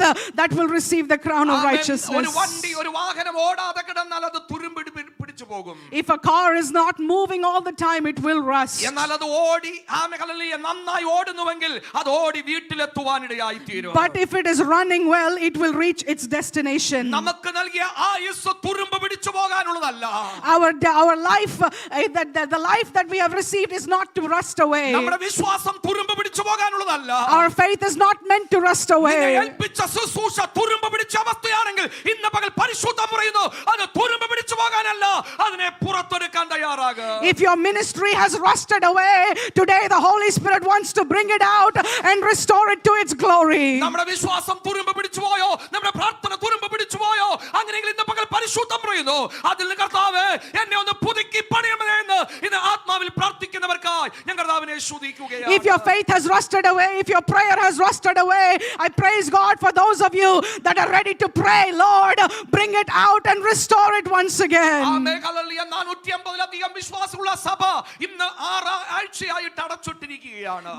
[SPEAKER 2] uh, that will receive the crown of
[SPEAKER 1] ആമേൻ. ഒരു
[SPEAKER 2] righteousness.
[SPEAKER 1] വണ്ടി ഒരു വാഹനം ഓടാതെ കിടന്നാൽ അത് തുരുമ്പിടി പി- പിടിച്ചു പോകും
[SPEAKER 2] If a car is not moving all the time, it will rust.
[SPEAKER 1] എന്നാൽ അത് ഓടി ആമേൻ, ഹല്ലേലൂയ, നന്നായി ഓടുന്നുവെങ്കിൽ അത് ഓടി വീട്ടിലെത്തുവാനിടയായി തീരും
[SPEAKER 2] But if it is running well, it will reach its destination.
[SPEAKER 1] നമുക്ക് നൽകിയ ആയുസ് തുരുമ്പ് പിടിച്ചു പോകാനുള്ളതല്ല
[SPEAKER 2] Our, our life, uh, that, that the life that we have received is not to rust away.
[SPEAKER 1] നമ്മുടെ വിശ്വാസം തുരുമ്പ് പിടിച്ചു പോകാനുള്ളതല്ല
[SPEAKER 2] Our faith is not meant to rust
[SPEAKER 1] നിന്നെ
[SPEAKER 2] away.
[SPEAKER 1] ഏൽപ്പിച്ച ശുശ്രൂഷ തുരുമ്പ് പിടിച്ച അവസ്ഥയാണെങ്കിൽ ഇന്ന് പകൽ പരിശുദ്ധം പറയുന്നു അത് തുരുമ്പ് പിടിച്ചു പോകാനല്ല അതിനെ പുറത്തെടുക്കാൻ തയ്യാറാകുക
[SPEAKER 2] If your ministry has rusted away, today the Holy Spirit wants to bring it out and restore it to its glory.
[SPEAKER 1] നമ്മുടെ വിശ്വാസം തുരുമ്പ് പിടിച്ചു പോയോ നമ്മുടെ പ്രാർത്ഥന തുരുമ്പ് പിടിച്ചു പോയോ അങ്ങനെയെങ്കിൽ ഇന്ന് പകൽ പരിശുദ്ധം പറയുന്നു അതിൽ നിന്ന് കർത്താവ് എന്നെ ഒന്ന് പുതുക്കി
[SPEAKER 2] if your faith has rusted away, if your prayer has rusted away, I praise God for those of you that are ready to pray, Lord, bring it out and restore it once again.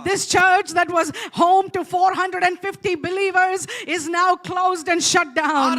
[SPEAKER 2] This church that was home to 450 believers is now closed and shut down.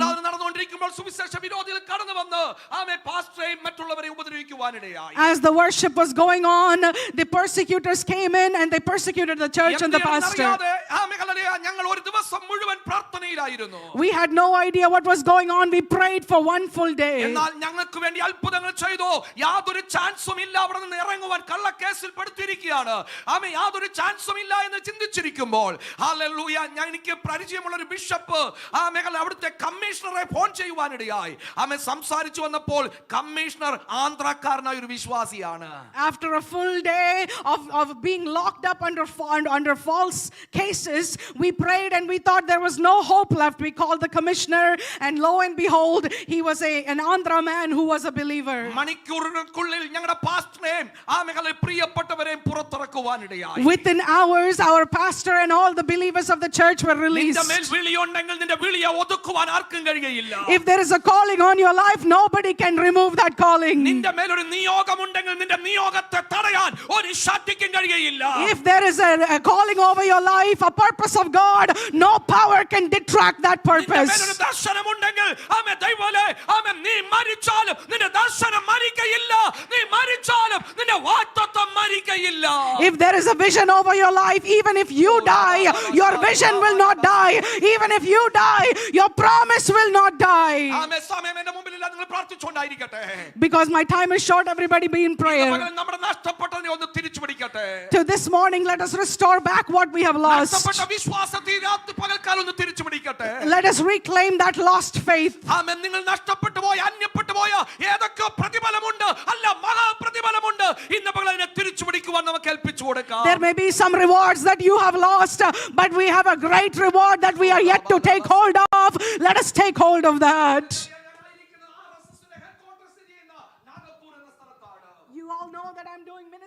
[SPEAKER 2] As the worship was going on, the persecutors came in and they persecuted the church and the pastor.
[SPEAKER 1] എന്തിനാണെന്നറിയാതെ, ആമേ, hallelujah, ഞങ്ങൾ ഒരു ദിവസം മുഴുവൻ പ്രാർത്ഥനയിലായിരുന്നു
[SPEAKER 2] We had no idea what was going on. We prayed for one full day.
[SPEAKER 1] എന്നാൽ ഞങ്ങൾക്ക് വേണ്ടി അത്ഭുതങ്ങൾ ചെയ്തു യാതൊരു ചാൻസും ഇല്ല അവിടെ നിന്ന് ഇറങ്ങുവാൻ കള്ളക്കേസിൽ പെടുത്തിയിരിക്കുകയാണ് ആമേ യാതൊരു ചാൻസും ഇല്ല എന്ന് ചിന്തിച്ചിരിക്കുമ്പോൾ ഹല്ലേലൂയ ഞാൻ എനിക്ക് പരിചയമുള്ള ഒരു ബിഷപ്പ് ആ മേഖല അവിടുത്തെ കമ്മീഷണറെ ഫോൺ ചെയ്യുവാനിടയായി ആമേ സംസാരിച്ചു വന്നപ്പോൾ കമ്മീഷണർ ആന്ധ്രാക്കാരനായ ഒരു വിശ്വാസിയാണ്
[SPEAKER 2] After a full day of, of being locked up under, fa- under false cases, we prayed and we thought there was no hope left. We called the commissioner, and lo and behold, he was a, an Andhra man who was a believer.
[SPEAKER 1] മണിക്കൂറുകൾക്കുള്ളിൽ ഞങ്ങളുടെ പാസ്റ്ററേയും ആ മേഖല പ്രിയപ്പെട്ടവരെയും പുറത്തിറക്കുവാനിടയായി
[SPEAKER 2] Within hours, our pastor and all the believers of the church were
[SPEAKER 1] നിന്റെ
[SPEAKER 2] released.
[SPEAKER 1] മേൽ വിളിയുണ്ടെങ്കിൽ നിന്റെ വിളിയെ ഒതുക്കുവാൻ ആർക്കും കഴിയുകയില്ല
[SPEAKER 2] If there is a calling on your life, nobody can remove that calling.
[SPEAKER 1] നിന്റെ മേലൊരു നിയോഗമുണ്ടെങ്കിൽ നിന്റെ നിയോഗത്തെ തടയാൻ ഒരു ശക്തിക്കും കഴിയുകയില്ല
[SPEAKER 2] If there is a, a calling over your life, a purpose of God, no power can detract that
[SPEAKER 1] നിന്റെ മേലൊരു
[SPEAKER 2] purpose.
[SPEAKER 1] ദർശനമുണ്ടെങ്കിൽ ആമേ ദൈവമേ ആമേ നീ മരിച്ചാലും നിന്റെ ദർശനം മരിക്കയില്ല നീ മരിച്ചാലും നിന്റെ വാഗ്ദത്തം മരിക്കയില്ല
[SPEAKER 2] If there is a vision over your life, even if you die, your vision will not die. Even if you die, your promise will not die.
[SPEAKER 1] ആമേ സമയം എന്റെ മുമ്പിലില്ല നിങ്ങൾ പ്രാർത്ഥിച്ചുകൊണ്ടായിരിക്കട്ടെ
[SPEAKER 2] Because my time is short, everybody be in prayer.
[SPEAKER 1] പകരം നമ്മുടെ നഷ്ടപ്പെട്ടതിനെ ഒന്ന് തിരിച്ചു പിടിക്കട്ടെ
[SPEAKER 2] to this morning let us restore back what we have lost.
[SPEAKER 1] നഷ്ടപ്പെട്ട വിശ്വാസത്തെ രാത്രി പകൽക്കാലം ഒന്ന് തിരിച്ചു പിടിക്കട്ടെ
[SPEAKER 2] let us reclaim that lost faith.
[SPEAKER 1] ആമേൻ നിങ്ങൾ നഷ്ടപ്പെട്ടു പോയ അന്യപ്പെട്ടു പോയ ഏതൊക്കെ പ്രതിഫലമുണ്ട് അല്ല മഹാപ്രതിഫലമുണ്ട് ഇന്ന് പകൽ അതിനെ തിരിച്ചു പിടിക്കുവാൻ നമുക്ക് കൊടുക്കാം
[SPEAKER 2] there may be some rewards that you have lost but we have a great reward that we are yet to take hold of. Let us take hold of that.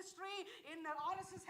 [SPEAKER 2] Ministry in the RSS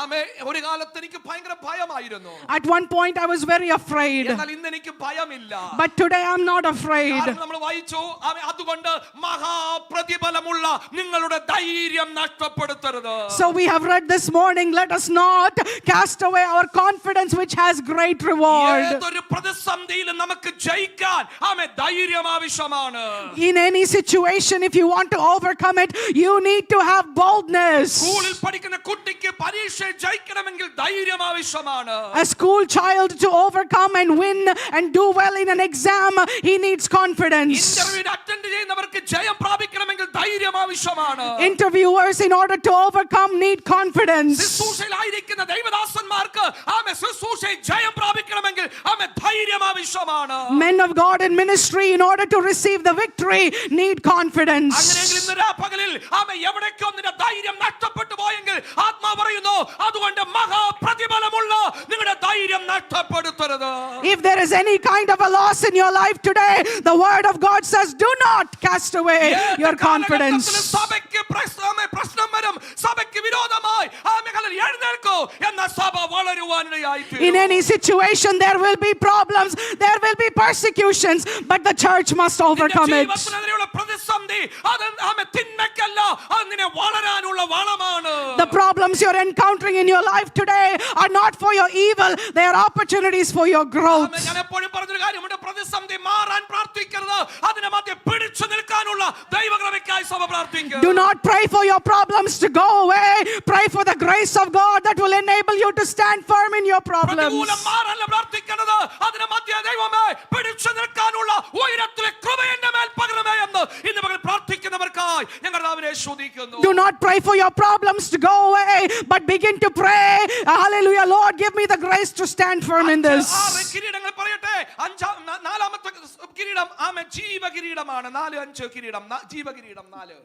[SPEAKER 1] ആമേ ഒരു കാലത്ത് എനിക്ക് ഭയങ്കര ഭയമായിരുന്നു
[SPEAKER 2] At one point, I was very afraid,
[SPEAKER 1] എന്നാൽ ഇന്ന് എനിക്ക് ഭയമില്ല
[SPEAKER 2] but today I'm not afraid.
[SPEAKER 1] കാരണം നമ്മൾ വായിച്ചു ആമേ അതുകൊണ്ട് മഹാപ്രതിഫലമുള്ള നിങ്ങളുടെ ധൈര്യം നഷ്ടപ്പെടുത്തരുത്
[SPEAKER 2] So we have read this morning, let us not cast away our confidence which has great reward.
[SPEAKER 1] ഏതൊരു പ്രതിസന്ധിയിലും നമുക്ക് ജയിക്കാൻ ആമേ ധൈര്യം ആവശ്യമാണ്
[SPEAKER 2] In any situation, if you want to overcome it, you need to have boldness.
[SPEAKER 1] സ്കൂളിൽ പഠിക്കുന്ന കുട്ടിക്ക് പരീക്ഷ ജയിക്കണമെങ്കിൽ ധൈര്യം ആവശ്യമാണ്
[SPEAKER 2] A school child to overcome and win and do well in an exam, he needs confidence.
[SPEAKER 1] ഇന്റർവ്യൂവിന് അറ്റൻഡ് ചെയ്യുന്നവർക്ക് ജയം പ്രാപിക്കണമെങ്കിൽ ധൈര്യം ആവശ്യമാണ്
[SPEAKER 2] Interviewers, in order to overcome, need confidence.
[SPEAKER 1] ശുശ്രൂഷയിലായിരിക്കുന്ന ദൈവദാസന്മാർക്ക് ആമെ ശുശ്രൂഷയിൽ ജയം പ്രാപിക്കണമെങ്കിൽ ആമെ ധൈര്യം ആവശ്യമാണ്
[SPEAKER 2] Men of God in ministry, in order to receive the victory, need confidence.
[SPEAKER 1] അങ്ങനെയെങ്കിൽ ഇന്ന് രാ പകലിൽ ആമെ എവിടേക്കോ നിന്റെ ധൈര്യം നഷ്ടപ്പെട്ടു പോയെങ്കിൽ ആത്മാ പറയുന്നു അതുകൊണ്ട് മഹാപ്രതിഫലമുള്ള നിങ്ങളുടെ ധൈര്യം നഷ്ടപ്പെടുത്തരുത്
[SPEAKER 2] If there is any kind of a loss in your life today, the word of God says, do not cast away
[SPEAKER 1] ഏത്
[SPEAKER 2] your
[SPEAKER 1] കാലഘട്ടത്തിലും
[SPEAKER 2] confidence.
[SPEAKER 1] സഭയ്ക്ക് പ്രശ്നം- ആമേ പ്രശ്നം വരും സഭയ്ക്ക് വിരോധമായി ആമേകളിൽ എഴുന്നേൽക്കൂ എന്ന സഭ വളരുവാനിടയായി
[SPEAKER 2] In any situation, there will be problems, there will be persecutions, but the church must overcome it.
[SPEAKER 1] ജീവിതത്തിനെതിരെയുള്ള പ്രതിസന്ധി അത് ആമേ തിന്മയ്ക്കല്ല അത് നിന്നെ വളരാനുള്ള വളമാണ്
[SPEAKER 2] The problems you're encountering in your life today are not for your evil, they are opportunities for your
[SPEAKER 1] ആമേ,
[SPEAKER 2] growth.
[SPEAKER 1] ഞാൻ എപ്പോഴും പറഞ്ഞൊരു കാര്യമുണ്ട് പ്രതിസന്ധി മാറാൻ പ്രാർത്ഥിക്കരുത് അതിനെ മധ്യ പിടിച്ചു നിൽക്കാനുള്ള ദൈവകൃപയ്ക്കായി സഭ പ്രാർത്ഥിക്കുക
[SPEAKER 2] Do not pray for your problems to go away. Pray for the grace of God that will enable you to stand firm in your problems.
[SPEAKER 1] പ്രതികൂലം മാറല്ല പ്രാർത്ഥിക്കുന്നത് അതിനെ മധ്യ ദൈവമേ പിടിച്ചു നിൽക്കാനുള്ള ഉയരത്തിലെ കൃപ എന്റെ മേൽ പകരണമേ എന്ന് ഇന്ന് പകൽ പ്രാർത്ഥിക്കുന്നവർക്കായി ഞങ്ങൾ അവരെ ശ്രദ്ധിക്കുന്നു
[SPEAKER 2] Do not pray for your problems to go away, but begin to pray. Hallelujah, Lord, give me the grace to stand firm in
[SPEAKER 1] ആറ്
[SPEAKER 2] this.
[SPEAKER 1] കിരീടങ്ങൾ പറയട്ടെ അഞ്ചാം ന- നാലാമത്തെ കിരീടം ആമെ ജീവകിരീടമാണ് നാല് അഞ്ച് കിരീടം ന- ജീവകിരീടം നാല്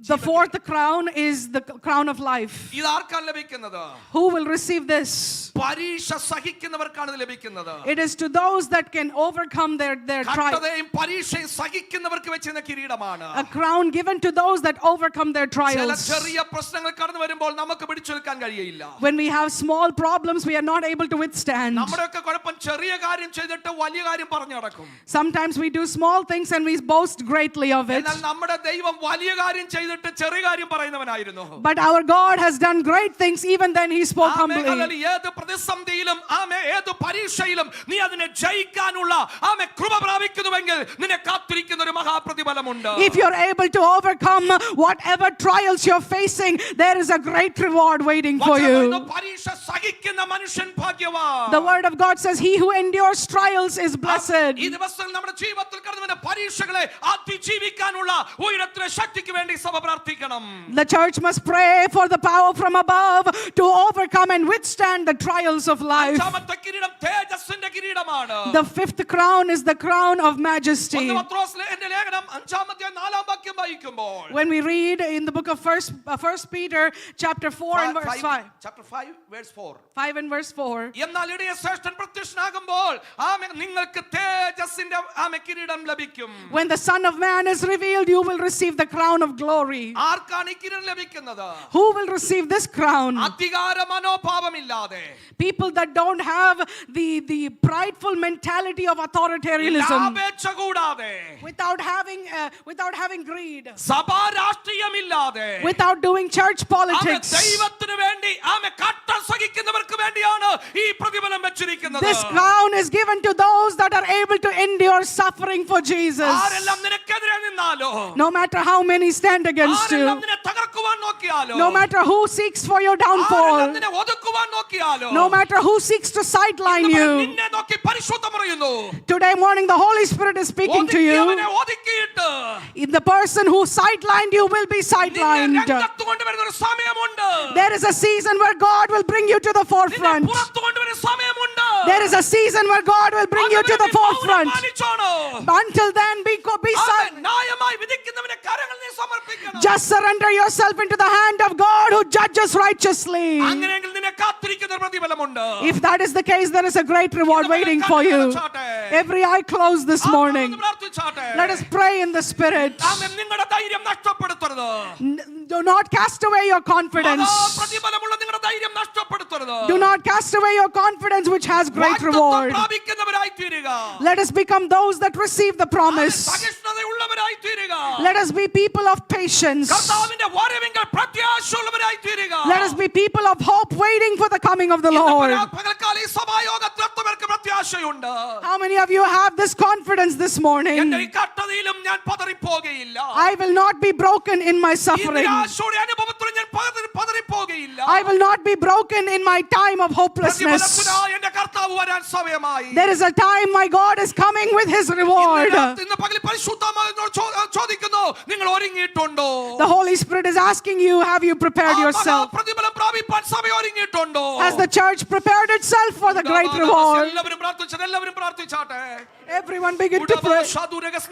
[SPEAKER 2] The fourth crown is the crown of life.
[SPEAKER 1] ഇത് ആർക്കാണ് ലഭിക്കുന്നത്
[SPEAKER 2] Who will receive this?
[SPEAKER 1] പരീക്ഷ സഹിക്കുന്നവർക്കാണ് ഇത് ലഭിക്കുന്നത്
[SPEAKER 2] It is to those that can overcome their, their trial.
[SPEAKER 1] കഷ്ടതയും പരീക്ഷയും സഹിക്കുന്നവർക്ക് വെച്ചിരുന്ന കിരീടമാണ്
[SPEAKER 2] A crown given to those that overcome their
[SPEAKER 1] ചില
[SPEAKER 2] trials.
[SPEAKER 1] ചെറിയ പ്രശ്നങ്ങൾ കടന്നു വരുമ്പോൾ നമുക്ക് പിടിച്ചു നിൽക്കാൻ കഴിയില്ല
[SPEAKER 2] When we have small problems, we are not able to withstand.
[SPEAKER 1] നമ്മുടെയൊക്കെ കുഴപ്പം ചെറിയ കാര്യം ചെയ്തിട്ട് വലിയ കാര്യം പറഞ്ഞു നടക്കും
[SPEAKER 2] Sometimes we do small things and we boast greatly of it.
[SPEAKER 1] എന്നാൽ നമ്മുടെ ദൈവം വലിയ കാര്യം ചെയ്തിട്ട് ചെറിയ കാര്യം പറയുന്നവനായിരുന്നു
[SPEAKER 2] But our God has done great things, even then He spoke
[SPEAKER 1] ആമേ,
[SPEAKER 2] humbly.
[SPEAKER 1] അല്ലെങ്കിൽ ഏത് പ്രതിസന്ധിയിലും ആമേ ഏത് പരീക്ഷയിലും നീ അതിനെ ജയിക്കാനുള്ള ആമേ കൃപ പ്രാപിക്കുന്നുവെങ്കിൽ നിന്നെ കാത്തിരിക്കുന്ന ഒരു മഹാപ്രതിഫലമുണ്ട്
[SPEAKER 2] If you're able to overcome whatever trials you're facing, there is a great reward waiting for
[SPEAKER 1] വചനം പറയുന്നു,
[SPEAKER 2] you.
[SPEAKER 1] പരീക്ഷ സഹിക്കുന്ന മനുഷ്യൻ ഭാഗ്യവാൻ
[SPEAKER 2] The word of God says, He who endures trials is blessed.
[SPEAKER 1] ഈ ദിവസങ്ങൾ നമ്മുടെ ജീവിതത്തിൽ കടന്നു വരുന്ന പരീക്ഷകളെ അതിജീവിക്കാനുള്ള ഉയരത്തിലെ ശക്തിക്ക് വേണ്ടി സഭ പ്രാർത്ഥിക്കണം
[SPEAKER 2] The church must pray for the power from above to overcome and withstand the trials of life.
[SPEAKER 1] അഞ്ചാമത്തെ കിരീടം തേജസ്സിന്റെ കിരീടമാണ്
[SPEAKER 2] The fifth crown is the crown of majesty.
[SPEAKER 1] ഒന്ന് പത്രോസിലെ എന്റെ ലേഖനം അഞ്ചാമത്തെ നാലാം വാക്യം വായിക്കുമ്പോൾ
[SPEAKER 2] When we read in the book of First, uh, First Peter, chapter 4 and verse 5,
[SPEAKER 1] chapter 5 verse 4
[SPEAKER 2] 5 and verse 4,
[SPEAKER 1] എന്നാൽ ഇടയ ശ്രേഷ്ഠൻ പ്രത്യക്ഷനാകുമ്പോൾ ആമേ നിങ്ങൾക്ക് തേജസ്സിന്റെ ആമേ കിരീടം ലഭിക്കും
[SPEAKER 2] when the Son of Man is revealed, you will receive the crown of glory.
[SPEAKER 1] ആർക്കാണ് ഈ കിരീടം ലഭിക്കുന്നത്
[SPEAKER 2] Who will receive this crown?
[SPEAKER 1] അധികാര മനോഭാവമില്ലാതെ
[SPEAKER 2] People that don't have the, the prideful mentality of authoritarianism,
[SPEAKER 1] ലാഭേച്ഛ കൂടാതെ
[SPEAKER 2] without having, uh, without having greed,
[SPEAKER 1] സഭാ രാഷ്ട്രീയമില്ലാതെ
[SPEAKER 2] without doing church
[SPEAKER 1] ആമേ
[SPEAKER 2] politics.
[SPEAKER 1] ദൈവത്തിന് വേണ്ടി ആമേ കട്ട സഹിക്കുന്നവർക്ക് വേണ്ടിയാണ് ഈ പ്രതിഫലം വെച്ചിരിക്കുന്നത്
[SPEAKER 2] This crown is given to those that are able to endure suffering for Jesus.
[SPEAKER 1] ആരെല്ലാം നിനക്കെതിരെ നിന്നാലോ
[SPEAKER 2] No matter how many stand against you. No matter who seeks for your downfall, no matter who seeks to sideline you, today morning the Holy Spirit is speaking to you. In the person who sidelined you will be sidelined. There is a season where God will bring you to the forefront. There is a season where God will bring you to the forefront. Until then, be, be, just surrender yourself into the hand of God who judges righteously. If that is the case, there is a great reward waiting for you. Every eye closed this morning. Let us pray in the Spirit. Do not cast away your confidence. Do not cast away your confidence, which has great reward. Let us become those that receive the promise. Let us be people of patience. Let us be people of hope waiting for the coming of the Lord. How many of you have this confidence this
[SPEAKER 1] എന്റെ
[SPEAKER 2] morning?
[SPEAKER 1] ഈ കട്ടതയിലും ഞാൻ പതറിപ്പോകയില്ല
[SPEAKER 2] I will not be broken in my
[SPEAKER 1] ഈ
[SPEAKER 2] suffering.
[SPEAKER 1] നിരാശയുടെ അനുഭവത്തിലും ഞാൻ പതറി- പതറിപ്പോകയില്ല
[SPEAKER 2] I will not be broken in my time of hopelessness.
[SPEAKER 1] പ്രതിഫലത്തിനായി എന്റെ കർത്താവ് വരാൻ സമയമായി
[SPEAKER 2] There is a time my God is coming with his reward.
[SPEAKER 1] ഇന്ന് രാത്രി- ഇന്ന് പകൽ പരിശുദ്ധമായവനോട് ചോ- ചോദിക്കുന്നു നിങ്ങൾ ഒരുങ്ങിയിട്ടുണ്ടോ
[SPEAKER 2] The Holy Spirit is asking you, have you prepared
[SPEAKER 1] ആ
[SPEAKER 2] yourself?
[SPEAKER 1] പ്രതിഫലം പ്രാപിപ്പാൻ സഭ ഒരുങ്ങിയിട്ടുണ്ടോ
[SPEAKER 2] Has the church prepared itself for the great reward?
[SPEAKER 1] എല്ലാവരും പ്രാർത്ഥിച്ചത് എല്ലാവരും പ്രാർത്ഥിച്ചാട്ടെ
[SPEAKER 2] Everyone begin to pray.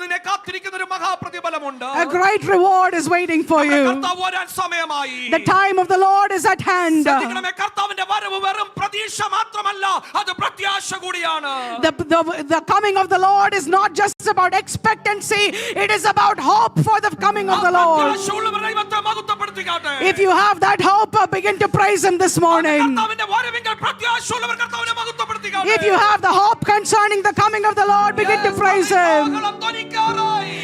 [SPEAKER 1] നിന്നെ കാത്തിരിക്കുന്ന ഒരു മഹാപ്രതിഫലമുണ്ട്
[SPEAKER 2] A great reward is waiting for you.
[SPEAKER 1] കർത്താവ് വരാൻ സമയമായി
[SPEAKER 2] The time of the Lord is at hand.
[SPEAKER 1] ശ്രദ്ധിക്കണമേ, കർത്താവിന്റെ വരവ് വെറും പ്രതീക്ഷ മാത്രമല്ല അത് പ്രത്യാശ കൂടിയാണ്
[SPEAKER 2] The, the, the coming of the Lord is not just about expectancy, it is about hope for the coming of the Lord.
[SPEAKER 1] പ്രത്യാശയുള്ളവർ ദൈവത്തെ മഹത്വപ്പെടുത്തിക്കാട്ടെ
[SPEAKER 2] If you have that hope, uh, begin to praise Him this morning.
[SPEAKER 1] കർത്താവിന്റെ വരവിങ്കൽ പ്രത്യാശയുള്ളവർ കർത്താവിനെ മഹത്വപ്പെടുത്തിക്കാട്ടെ
[SPEAKER 2] If you have the hope concerning the coming of the Lord, Lord, begin to praise Him.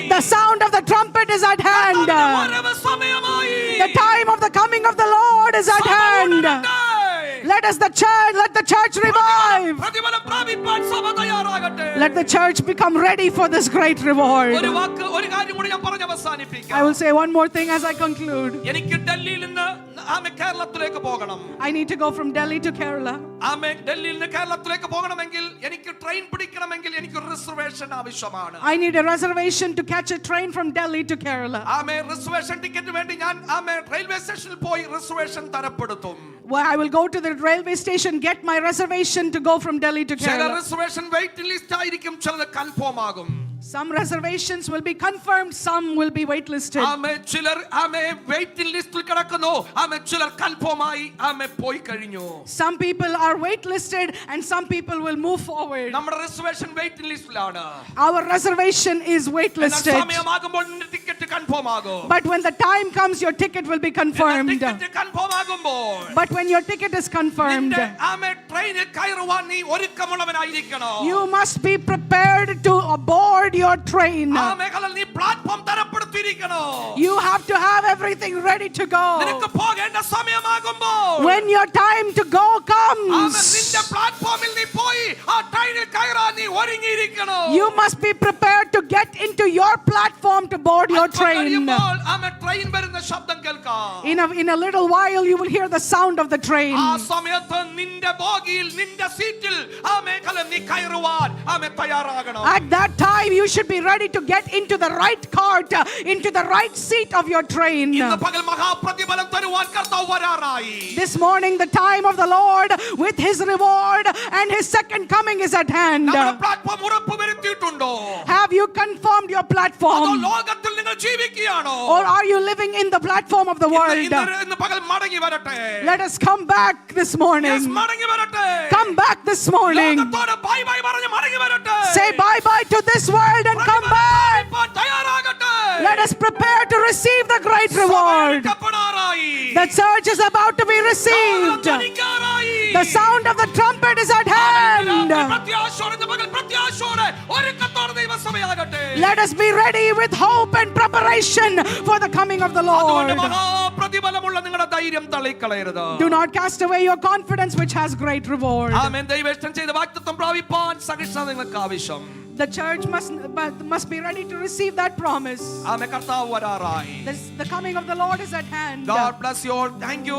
[SPEAKER 2] The sound of the trumpet is at hand. The time of the coming of the Lord is at hand. Let us the church, let the church revive. Let the church become ready for this great reward. I will say one more thing as I conclude.
[SPEAKER 1] എനിക്ക് ഡൽഹിയിൽ നിന്ന് ആമെ കേരളത്തിലേക്ക് പോകണം
[SPEAKER 2] I need to go from Delhi to Kerala.
[SPEAKER 1] ആമെ ഡൽഹിയിൽ നിന്ന് കേരളത്തിലേക്ക് പോകണമെങ്കിൽ എനിക്ക് ട്രെയിൻ പിടിക്കണമെങ്കിൽ എനിക്ക് റിസർവേഷൻ ആവശ്യമാണ്
[SPEAKER 2] I need a reservation to catch a train from Delhi to Kerala.
[SPEAKER 1] ആമെ റിസർവേഷൻ ടിക്കറ്റ് വേണ്ടി ഞാൻ ആമെ റെയിൽവേ സ്റ്റേഷനിൽ പോയി reservation തരപ്പെടുത്തും
[SPEAKER 2] Well, I will go to the railway station, get my reservation to go from Delhi to
[SPEAKER 1] ചില
[SPEAKER 2] Kerala.
[SPEAKER 1] Reservation waiting list ആയിരിക്കും ചിലത് confirm ആകും
[SPEAKER 2] Some reservations will be confirmed, some will be waitlisted.
[SPEAKER 1] ആമെ ചിലർ ആമെ waiting ലിസ്റ്റിൽ കിടക്കുന്നു ആമെ ചിലർ കൺഫേം ആയി ആമെ പോയി കഴിഞ്ഞു
[SPEAKER 2] Some people are waitlisted and some people will move forward.
[SPEAKER 1] നമ്മുടെ reservation waiting ലിസ്റ്റിലാണ്
[SPEAKER 2] Our reservation is
[SPEAKER 1] എന്നാൽ
[SPEAKER 2] waitlisted.
[SPEAKER 1] സമയമാകുമ്പോൾ നിന്റെ ടിക്കറ്റ് കൺഫേം ആകും
[SPEAKER 2] But when the time comes, your ticket will be confirmed.
[SPEAKER 1] Ticket confirm ആകുമ്പോൾ
[SPEAKER 2] But when your ticket is confirmed,
[SPEAKER 1] നിന്റെ ആമെ ട്രെയിനിൽ കയറുവാൻ നീ ഒരുക്കമുള്ളവനായിരിക്കണം
[SPEAKER 2] you must be prepared to board your train
[SPEAKER 1] തരപ്പെടുത്തിയിരിക്കണോ
[SPEAKER 2] You have to have everything ready to go.
[SPEAKER 1] നിനക്ക് പോകേണ്ട സമയമാകുമ്പോൾ
[SPEAKER 2] When your time to go
[SPEAKER 1] ആമേ,
[SPEAKER 2] comes,
[SPEAKER 1] നിന്റെ പ്ലാറ്റ്ഫോമിൽ നീ പോയി ആ ട്രെയിനിൽ കയറാൻ നീ ഒരുങ്ങിയിരിക്കണം
[SPEAKER 2] you must be prepared to get into your platform to board your
[SPEAKER 1] അല്പം
[SPEAKER 2] train.
[SPEAKER 1] കഴിയുമ്പോൾ ആമേ, ട്രെയിൻ വരുന്ന ശബ്ദം കേൾക്കാം
[SPEAKER 2] In a, in a little while, you will hear the sound of the train.
[SPEAKER 1] ആ സമയത്ത് നിന്റെ ബോഗിയിൽ നിന്റെ സീറ്റിൽ ആ മേഖല നീ കയറുവാൻ ആമെ തയ്യാറാകണം
[SPEAKER 2] At that time, you should be ready to get into the right cart, uh, into the right seat of your train.
[SPEAKER 1] ഇന്ന് പകൽ മഹാപ്രതിഫലം തരുവാൻ കർത്താവ് വരാറായി
[SPEAKER 2] This morning, the time of the Lord with his reward and his second coming is at hand.
[SPEAKER 1] നമ്മുടെ platform ഉറപ്പ് വരുത്തിയിട്ടുണ്ടോ
[SPEAKER 2] Have you confirmed your
[SPEAKER 1] അതോ
[SPEAKER 2] platform?
[SPEAKER 1] ലോകത്തിൽ നിങ്ങൾ ജീവിക്കുകയാണോ
[SPEAKER 2] Or are you living in the platform of the
[SPEAKER 1] ഇന്ന്
[SPEAKER 2] world?
[SPEAKER 1] ഇന്ന് ഇന്ന് പകൽ മടങ്ങി വരട്ടെ
[SPEAKER 2] Let us come back this
[SPEAKER 1] Yes,
[SPEAKER 2] morning.
[SPEAKER 1] മടങ്ങി വരട്ടെ
[SPEAKER 2] Come back this morning.
[SPEAKER 1] ലോകത്തോട് ബൈ ബൈ പറഞ്ഞ് മടങ്ങി വരട്ടെ
[SPEAKER 2] Say bye bye to this world and come back. Let us prepare to receive the great reward. The church is about to be received. The sound of the trumpet is at hand. Let us be ready with hope and preparation for the coming of the Lord. Do not cast away your confidence, which has great reward. The church must, must be ready to receive that promise. The, the coming of the Lord is at hand.
[SPEAKER 1] God bless you all. Thank you.